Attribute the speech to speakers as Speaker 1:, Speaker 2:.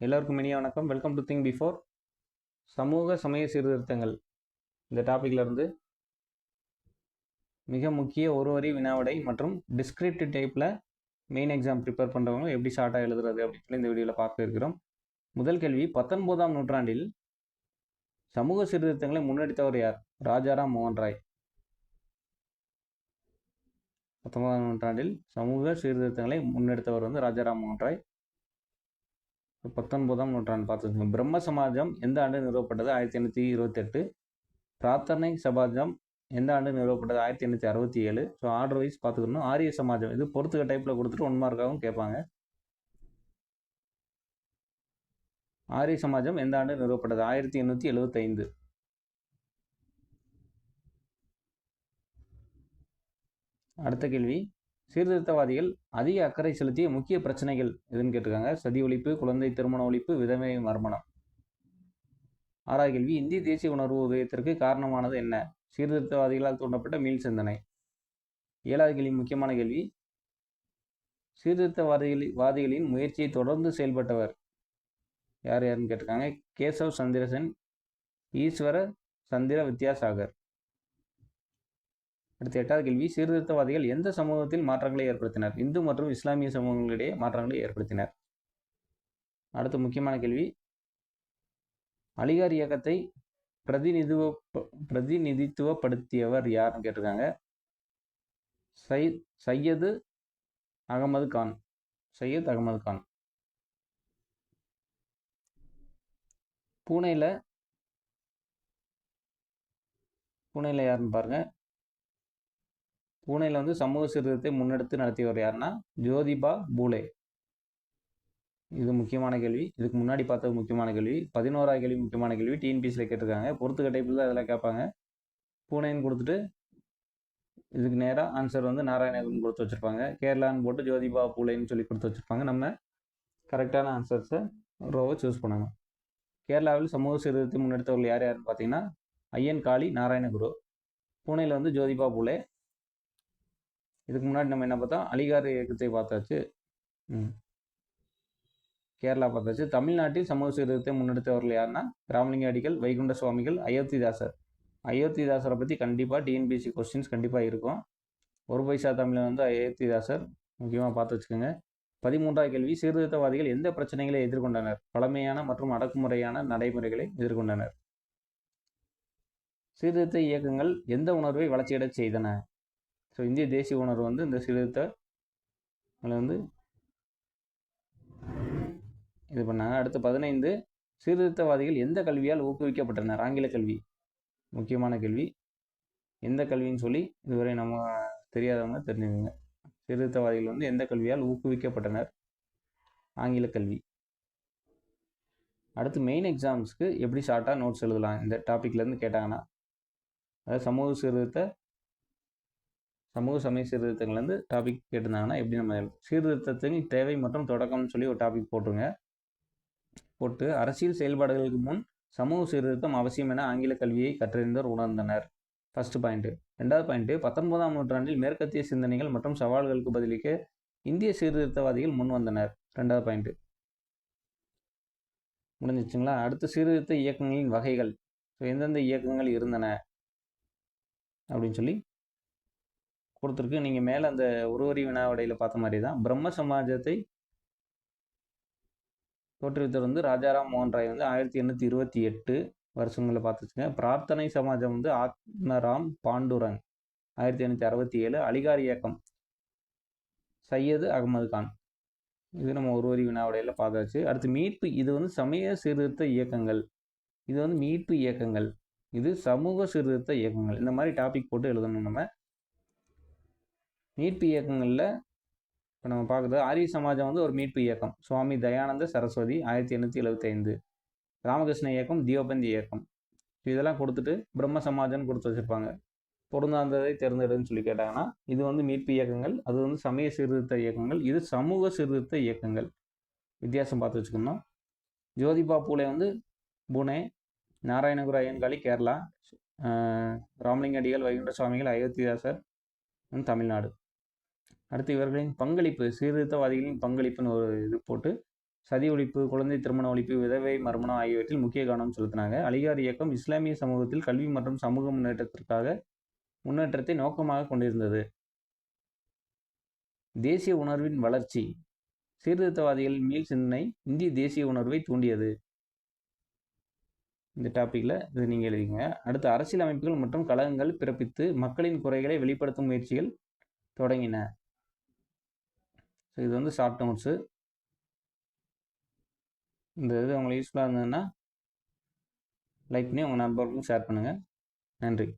Speaker 1: எல்லோருக்கும் இனிய வணக்கம். வெல்கம் டு திங்க் பிஃபோர் சமூக சமய சீர்திருத்தங்கள். இந்த டாப்பிக்லேருந்து மிக முக்கிய ஒரு வரி வினாவிடை மற்றும் டிஸ்கிரிப்டிவ் டைப்பில் மெயின் எக்ஸாம் ப்ரிப்பேர் பண்ணுறவங்க எப்படி ஷார்ட்டாக எழுதுறது அப்படின்னு சொல்லி இந்த வீடியோவில் பார்க்க இருக்கிறோம். முதல் கேள்வி பத்தொன்பதாம் நூற்றாண்டில் சமூக சீர்திருத்தங்களை முன்னெடுத்தவர் யார்? ராஜாராம் மோகன் ராய். பத்தொன்பதாம் நூற்றாண்டில் சமூக சீர்திருத்தங்களை முன்னெடுத்தவர் வந்து ராஜாராம் மோகன் ராய். பத்தொன்பதாம் நூற்றாண்டு பார்த்துக்கோங்க. பிரம்ம சமாஜம் எந்த ஆண்டு நிறுவப்பட்டது? ஆயிரத்தி எண்ணூற்றி இருபத்தெட்டு. பிரார்த்தனை சமாஜம் எந்த ஆண்டு நிறுவப்பட்டது? ஆயிரத்தி எண்ணூற்றி அறுபத்தி ஏழு. ஸோ ஆர்டர் வைஸ் பார்த்துக்கணும். ஆரிய சமாஜம். இது பொறுத்துக்க டைப்பில் கொடுத்துட்டு ஒன் மார்க்காகவும் கேட்பாங்க. ஆரிய சமாஜம் எந்த ஆண்டு நிறுவப்பட்டது? ஆயிரத்தி எண்ணூற்றி எழுபத்தைந்து அடுத்த கேள்வி. சீர்திருத்தவாதிகள் அதிக அக்கறை செலுத்திய முக்கிய பிரச்சனைகள் எதுன்னு கேட்டிருக்காங்க. சதி ஒழிப்பு குழந்தை திருமண ஒழிப்பு விதவை மர்மணம். ஆறாவது கேள்வி இந்திய தேசிய உணர்வு உதயத்திற்கு காரணமானது என்ன? சீர்திருத்தவாதிகளால் தூண்டப்பட்ட மீள் சிந்தனை. ஏழாவது கேள்வி முக்கியமான கேள்வி. சீர்திருத்தவாதிகளி வாதிகளின் முயற்சியை தொடர்ந்து செயல்பட்டவர் யார் யாருன்னு கேட்டிருக்காங்க? கேசவ் சந்திரசன் ஈஸ்வர சந்திர வித்யாசாகர் அடுத்த எட்டாவது கேள்வி சீர்திருத்தவாதிகள் எந்த சமூகத்தில் மாற்றங்களை ஏற்படுத்தினர்? இந்து மற்றும் இஸ்லாமிய சமூகங்களிடையே மாற்றங்களை ஏற்படுத்தினர். அடுத்த முக்கியமான கேள்வி அலிகார் இயக்கத்தை பிரதிநிதித்துவ பிரதிநிதித்துவப்படுத்தியவர் யாருன்னு கேட்டிருக்காங்க. சை சையது அகமது கான். சையத் அகமது கான். பூனேல பூனேல யாருன்னு பாருங்க. பூனேல வந்து சமூக சீர்திருத்தத்தை முன்னெடுத்து நடத்தியவர் யாருன்னா ஜோதிபா பூலே. இது முக்கியமான கேள்வி. இதுக்கு முன்னாடி பார்த்தது முக்கியமான கேள்வி. பதினோராவது கேள்வி முக்கியமான கேள்வி. டிஎன்பிசியில் கேட்டிருக்காங்க. பொறுத்துக்க டைப்பில் தான் இதெல்லாம் கேட்பாங்க. பூனேன்னு கொடுத்துட்டு இதுக்கு நேராக ஆன்சர் வந்து நாராயணன் கொடுத்து வச்சுருப்பாங்க. கேரளான்னு போட்டு ஜோதிபா பூலேன்னு சொல்லி கொடுத்து வச்சுருப்பாங்க. நம்ம கரெக்டான ஆன்சர்ஸை ரோவை சூஸ் பண்ணணும். கேரளாவில் சமூக சீர்திருத்தத்தை முன்னெடுத்தவர்கள் யார் யாருன்னு பார்த்தீங்கன்னா ஐயன் காளி நாராயணகுரு. பூனேயில் வந்து ஜோதிபா பூலே. இதுக்கு முன்னாடி நம்ம என்ன பார்த்தோம்? அலிகார் இயக்கத்தை பார்த்தாச்சு. கேரளா பார்த்தாச்சு. தமிழ்நாட்டில் சமூக சீர்திருத்தத்தை முன்னெடுத்தவர்கள் யாருன்னா ராமலிங்க அடிகள் வைகுண்ட சுவாமிகள் அயோத்திதாசர். அயோத்திதாசரை பற்றி கண்டிப்பாக டிஎன்பிசி கொஸ்டின்ஸ் கண்டிப்பாக இருக்கும். ஒரு பைசா தமிழில் வந்து அயோத்திதாசர் முக்கியமாக பார்த்து வச்சுக்கோங்க. பதிமூன்றாவது கேள்வி சீர்திருத்தவாதிகள் எந்த பிரச்சனைகளை எதிர்கொண்டனர்? பழமையான மற்றும் அடக்குமுறையான நடைமுறைகளை எதிர்கொண்டனர்? சீர்திருத்த இயக்கங்கள் எந்த உணர்வை வளர்ச்சியடச் செய்தன? ஸோ இந்திய தேசிய உணர்வு வந்து இந்த சீர்திருத்த வந்து இது பண்ணாங்க. அடுத்து பதினைந்து சீர்திருத்தவாதிகள் எந்த கல்வியால் ஊக்குவிக்கப்பட்டனர்? ஆங்கில கல்வி முக்கியமான கேள்வி. எந்த கல்வின்னு சொல்லி இதுவரை நம்ம தெரியாதவங்க தெரிஞ்சுக்கோங்க. சீர்திருத்தவாதிகள் வந்து எந்த கல்வியால் ஊக்குவிக்கப்பட்டனர்? ஆங்கில கல்வி. அடுத்து மெயின் எக்ஸாம்ஸ்க்கு எப்படி ஷார்ட்டாக நோட்ஸ் எழுதலாம்? இந்த டாப்பிக்லேருந்து கேட்டாங்கன்னா அதாவது சமூக சீர்திருத்த சமூக சமய சீர்திருத்தங்கள்லேருந்து டாபிக் கேட்டிருந்தாங்கன்னா எப்படி நம்ம சீர்திருத்தத்தின் தேவை மற்றும் தொடக்கம்னு சொல்லி ஒரு டாபிக் போட்டுருங்க. போட்டு அரசியல் செயல்பாடுகளுக்கு முன் சமூக சீர்திருத்தம் அவசியம் என ஆங்கில கல்வியை கற்றறிந்தோர் உணர்ந்தனர். ஃபர்ஸ்ட் பாயிண்ட்டு ரெண்டாவது பாயிண்ட்டு பத்தொன்பதாம் நூற்றாண்டில் மேற்கத்திய சிந்தனைகள் மற்றும் சவால்களுக்கு பதிலளிக்க இந்திய சீர்திருத்தவாதிகள் முன் வந்தனர். ரெண்டாவது பாயிண்ட்டு முடிஞ்சிச்சுங்களா அடுத்து சீர்திருத்த இயக்கங்களின் வகைகள். ஸோ எந்தெந்த இயக்கங்கள் இருந்தன? அப்படின்னு சொல்லி கொடுத்துருக்கு. நீங்கள் மேலே அந்த ஒருவரி வினாவடையில் பார்த்த மாதிரி தான் பிரம்ம சமாஜத்தை தோற்றுவித்தவர் வந்து ராஜாராம் மோகன் ராய் வந்து ஆயிரத்தி எண்ணூற்றி இருபத்தி எட்டு வருஷங்களில் பார்த்துச்சுங்க. பிரார்த்தனை சமாஜம் வந்து ஆத்மராம் பாண்டுரங் ஆயிரத்தி எண்ணூற்றி அறுபத்தி ஏழு. அலிகார் இயக்கம் சையது அகமது கான். இது நம்ம ஒரு வரி வினாவுடையில் பார்த்தாச்சு. அடுத்து மீட்பு இது வந்து சமய சீர்திருத்த இயக்கங்கள். இது வந்து மீட்பு இயக்கங்கள். இது சமூக சீர்திருத்த இயக்கங்கள். இந்த மாதிரி டாபிக் போட்டு எழுதணும் நம்ம. மீட்பு இயக்கங்களில் இப்போ நம்ம பார்க்குறது ஆரிய சமாஜம் வந்து ஒரு மீட்பு இயக்கம். சுவாமி தயானந்த சரஸ்வதி ஆயிரத்தி எண்ணூற்றி எழுபத்தைந்து ராமகிருஷ்ண இயக்கம் தியோபந்தி இயக்கம். இதெல்லாம் கொடுத்துட்டு பிரம்ம சமாஜம்னு கொடுத்து வச்சுருப்பாங்க. பொருந்தாந்ததை தேர்ந்தெடுன்னு சொல்லி கேட்டாங்கன்னா இது வந்து மீட்பு இயக்கங்கள் அது வந்து சமய சீர்திருத்த இயக்கங்கள் இது சமூக சீர்திருத்த இயக்கங்கள். வித்தியாசம் பார்த்து வச்சுக்கணும் ஜோதிபா பூலே வந்து புனே நாராயணகுரு ஐயன்காளி கேரளா ராமலிங்க அடிகள் வைகுண்ட சுவாமிகள் அயோத்திதாசர் தமிழ்நாடு. அடுத்து இவர்களின் பங்களிப்பு சீர்திருத்தவாதிகளின் பங்களிப்புன்னு ஒரு இது போட்டு சதி ஒழிப்பு குழந்தை திருமண ஒழிப்பு விதவை மர்மணம் ஆகியவற்றில் முக்கிய கவனம் செலுத்தினாங்க. அலிகார் இயக்கம் இஸ்லாமிய சமூகத்தில் கல்வி மற்றும் சமூக முன்னேற்றத்திற்காக முன்னேற்றத்தை நோக்கமாக கொண்டிருந்தது. தேசிய உணர்வின் வளர்ச்சி. சீர்திருத்தவாதிகளின் மீள் சிந்தனை இந்திய தேசிய உணர்வை தூண்டியது. இந்த டாப்பிக்கில் இது நீங்கள் எழுதிங்க அடுத்து அரசியல் அமைப்புகள் மற்றும் கழகங்கள் பிறப்பித்து மக்களின் குறைகளை வெளிப்படுத்தும் முயற்சிகள் தொடங்கின. ஸோ இது வந்து ஷார்ட் நோட்ஸு இந்த இது உங்களுக்கு யூஸ்ஃபுல்லாக இருந்ததுன்னா லைக் பண்ணி உங்கள் நண்பர்களுக்கும் ஷேர் பண்ணுங்கள் நன்றி.